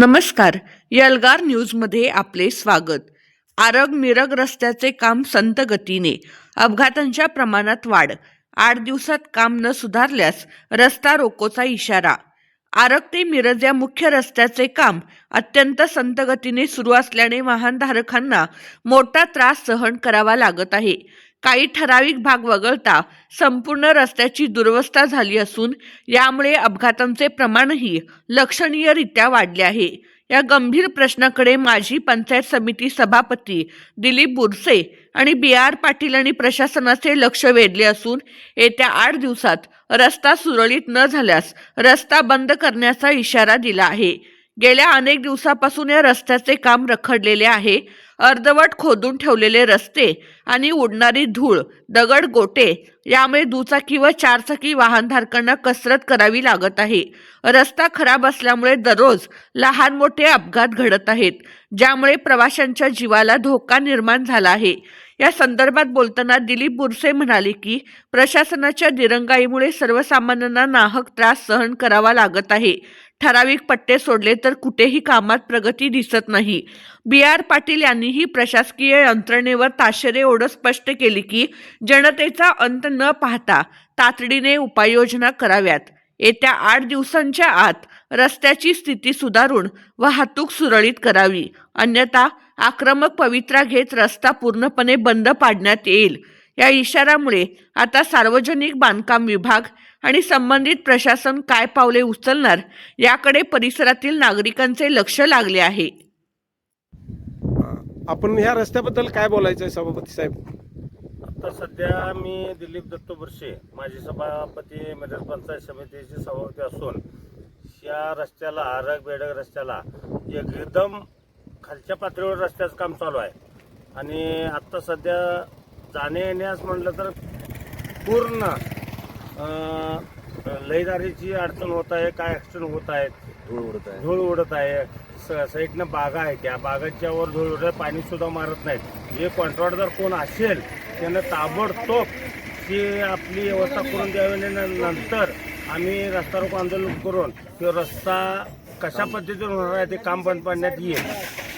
नमस्कार यलगार न्यूजमध्ये आपले स्वागत. आरग मिरग रस्त्याचे काम संत गतीने अपघातांच्या प्रमाणात वाढ. आठ दिवसात काम न सुधारल्यास रस्ता रोकोचा इशारा. आरग ते मिरज या मुख्य रस्त्याचे काम अत्यंत संत गतीने सुरू असल्याने वाहनधारकांना मोठा त्रास सहन करावा लागत आहे. काही ठराविक भाग वगळता संपूर्ण रस्त्याची दुरवस्था झाली असून यामुळे अपघातांचे प्रमाणही लक्षणीयरित्या वाढले आहे. या गंभीर प्रश्नाकडे माजी पंचायत समिती सभापती दिलीप बुरसे आणि बी आर पाटील आणि प्रशासनाचे लक्ष वेधले असून येत्या आठ दिवसात रस्ता सुरळीत न झाल्यास रस्ता बंद करण्याचा इशारा दिला आहे. गेल्या अनेक दिवसापासून या रस्त्याचे काम रखडलेले आहे. अर्धवट खोदून ठेवलेले रस्ते आणि उडणारी धूळ दगड गोटे यामुळे दुचाकी व चारचाकी वाहनधारकांना कसरत करावी लागत आहे. रस्ता खराब असल्यामुळे दररोज लहान मोठे अपघात घडत आहेत ज्यामुळे प्रवाशांच्या जीवाला धोका निर्माण झाला आहे. या संदर्भात बोलताना दिलीप बुरसे म्हणाले की प्रशासनाच्या दिरंगाईमुळे सर्वसामान्यांना नाहक त्रास सहन करावा लागत आहे. ठराविक पट्टे सोडले तर कुठेही कामात प्रगती दिसत नाही. बी आर पाटील यांनीही प्रशासकीय यंत्रणेवर ताशेरे ओढत स्पष्ट केली की जनतेचा अंत न पाहता तातडीने उपाययोजना कराव्यात. येत्या आठ दिवसांच्या आत रस्त्याची स्थिती सुधारून वाहतूक सुरळीत करावी. अन्यथा आक्रमक पवित्रा घेत रस्ता पूर्णपणे बंद पाडण्यात येईल. या इशारामुळे आता सार्वजनिक बांधकाम विभाग आणि संबंधित प्रशासन काय पावले उचलणार याकडे परिसरातील नागरिकांचे लक्ष लागले आहे. आपण ह्या रस्त्याबद्दल काय बोलायचं आहे सभापती साहेब? आता सध्या मी दिलीप दत्त बुरशे माजी सभापती मदत पंचायत समितीचे सभापती असून या रस्त्याला आरग बेडग रस्त्याला एकदम खालच्या पातळीवर रस्त्याचं काम चालू आहे. आणि आत्ता सध्या जाणे येण्यास म्हटलं तर पूर्ण लयदारीची अडचण होत आहे काय ॲक्सिडेंट होत आहेत. धूळ उडत आहे. धूळ उडत आहे. स- साईडनं बागा आहे त्या बागाच्या वर धूळ उडत पाणी सुद्धा मारत नाहीत. जे कॉन्ट्रॅक्टर कोण असेल त्यानं ताबडतोब ती आपली व्यवस्था करून द्यावी नंतर आम्ही रस्ता रोको आंदोलन करून तो रस्ता कशा पद्धतीने होणार आहे ते काम बंद पाडण्यात येईल.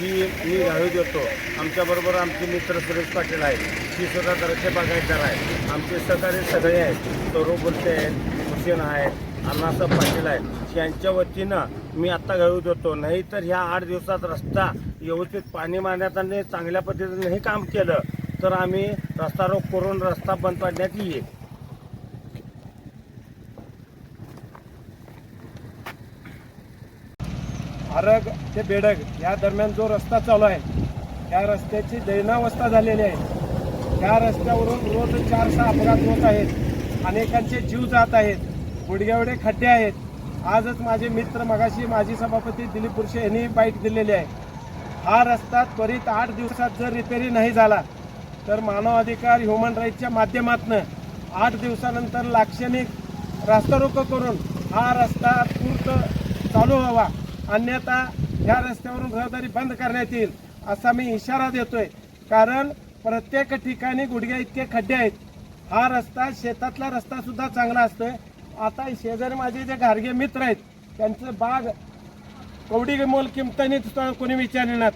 ही मी घावी देतो. आमच्याबरोबर आमचे मित्र सुरेश पाटील आहेत. ती सुद्धा दरचे बागायतदार आहेत. आमचे सहकारी सगळे आहेत. सौरभ बोलते आहेत हुसेन आहेत अण्णासाहेब पाटील आहेत. यांच्या वतीनं मी आत्ता घालू देतो. नाही तर ह्या आठ दिवसात रस्ता व्यवस्थित पाणी मारण्यात आणि चांगल्या पद्धतीने हे काम केलं तर आम्ही रस्ता रोग करून रस्ता बंद पाडण्यात येईल. आरग ते बेडग या दरम्यान जो रस्ता चालू आहे त्या रस्त्याची दैनावस्था झालेली आहे. त्या रस्त्यावरून रोज चार सहा अपघात होत आहेत. अनेकांचे जीव जात आहेत. गुडघ्यावडे खड्डे आहेत. आजच माझे मित्र मगाशी माजी सभापती दिलीप पुरुषे यांनी बाईट दिलेली आहे. हा रस्ता त्वरित आठ दिवसात जर रिपेरी नाही झाला तर मानव अधिकार ह्युमन राईटच्या माध्यमातून आठ दिवसानंतर लाक्षणिक रास्ता रोको करून हा रस्ता पूर्ण चालू व्हावा. अन्यथा ह्या रस्त्यावरून रहदारी बंद करण्यात येईल असा मी इशारा देतोय. कारण प्रत्येक ठिकाणी गुडघ्या इतके खड्डे आहेत. हा रस्ता शेतातला रस्ता सुद्धा चांगला असतोय. आता शेजारी माझे जे घारगे मित्र आहेत त्यांचं बाग कवडी मोल किमतानी सुद्धा कोणी विचारणार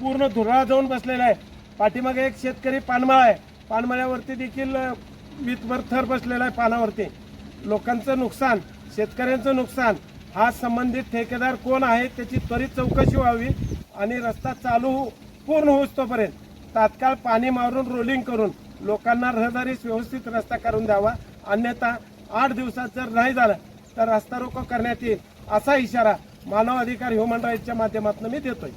पूर्ण धुराळा जाऊन बसलेला आहे. पाठीमागे एक शेतकरी पानमळा आहे. पानमळ्यावरती देखील अ, वीतभर थर बसलेला आहे पानावरती. लोकांचं नुकसान शेतकऱ्यांचं नुकसान हा संबंधित ठेकेदार कोण आहे त्याची त्वरित चौकशी व्हावी आणि रस्ता चालू पूर्ण होऊस तोपर्यंत तात्काळ पाणी मारून रोलिंग करून लोकांना रहदारीस व्यवस्थित रस्ता करून द्यावा. अन्यथा आठ दिवसात जर नाही झालं तर रस्ता रोको करण्यात येईल असा इशारा मानव अधिकार ह्युमन राईटच्या माध्यमातून मी देतोय.